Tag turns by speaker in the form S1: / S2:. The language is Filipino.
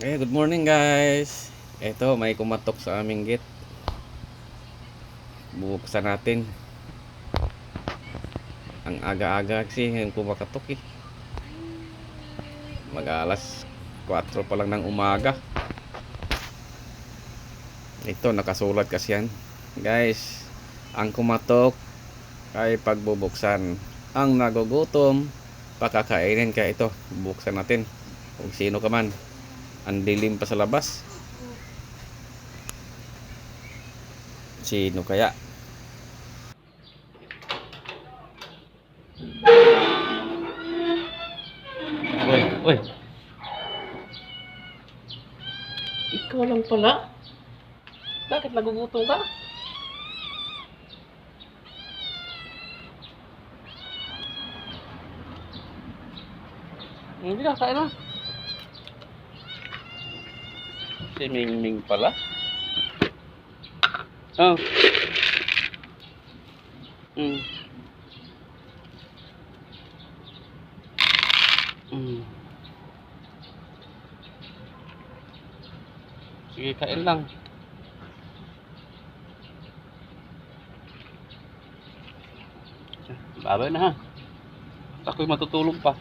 S1: Okay, good morning guys. Ito, may kumatok sa aming gate. Bubuksan natin. Ang aga-aga kasi yung kumakatok eh. Mag alas 4 pa lang ng umaga. Ito, nakasulat kasi yan. Guys, ang kumatok ay pagbubuksan. Ang nagugutom, pakakainin ka ito. Buksan natin. Kung sino ka man. Ang dilim pa sa labas. Sino kaya? Uy, uy.
S2: Ikaw lang pala? Bakit nagugutom ka? Hindi ka, kain na.
S1: Si Ming Ming pala. Oh. Mm. Mm. Sige, kain lang. Babay na ha. Ako'y matutulog pa.